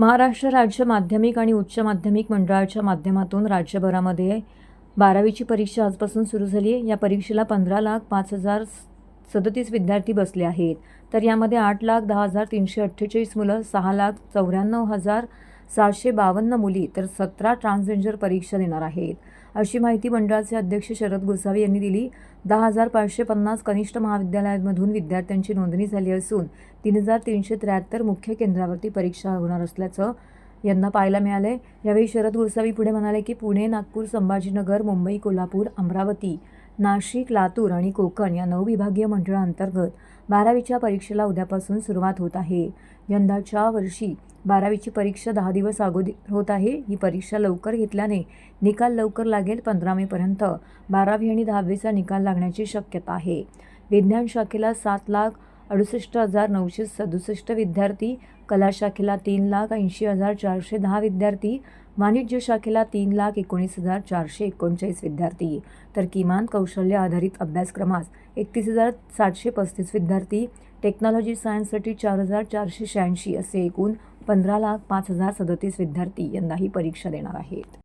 महाराष्ट्र राज्य माध्यमिक आणि उच्च माध्यमिक मंडळाच्या माध्यमातून राज्यभरामध्ये बारावीची परीक्षा आजपासून सुरू झाली आहे. या परीक्षेला पंधरा लाख पाच हजार सदतीस विद्यार्थी बसले आहेत. तर यामध्ये आठ लाख दहा हजार तीनशे अठ्ठेचाळीस मुलं सहा लाख चौऱ्याण्णव हजार सातशे बावन्न मुली तर सतरा ट्रान्सजेंडर परीक्षा देणार आहेत. अशी माहिती मंडळाचे अध्यक्ष शरद गोसावी यांनी दिली. दहा हजार पाचशे पन्नास कनिष्ठ महाविद्यालयांमधून विद्यार्थ्यांची नोंदणी झाली असून तीन हजार तीनशे त्र्याहत्तर मुख्य केंद्रावरती परीक्षा होणार असल्याचं यांना पाहायला मिळालंय. यावेळी शरद गोसावी पुढे म्हणाले की पुणे नागपूर संभाजीनगर मुंबई कोल्हापूर अमरावती नाशिक लातूर आणि कोकण या नऊ विभागीय मंडळांतर्गत बारावीच्या परीक्षेला उद्यापासून सुरुवात होत आहे. यंदाच्या वर्षी बारावीची परीक्षा दहा दिवस अगोदर होत आहे. ही परीक्षा लवकर घेतल्याने निकाल लवकर लागेल पंधरा मेपर्यंत बारावी आणि दहावीचा निकाल लागण्याची शक्यता आहे. विज्ञान शाखेला सात लाख अडुसष्ट हजार नऊशे सदुसष्ट विद्यार्थी कला शाखेला तीन लाख ऐंशी हजार चारशे दहा विद्यार्थी वाणिज्य शाखेला तीन लाख एकोणीस हजार चारशे एकोणचाळीस विद्यार्थी. तर किमान कौशल्य आधारित अभ्यासक्रमास एकतीस हजार सातशे पस्तीस विद्यार्थी टेक्नॉलॉजी सायन्ससाठी चार हजार चारशे शहाऐंशी असे एकूण पंधरा लाख पाच हजार सदतीस विद्यार्थी यंदा ही परीक्षा देणार आहेत.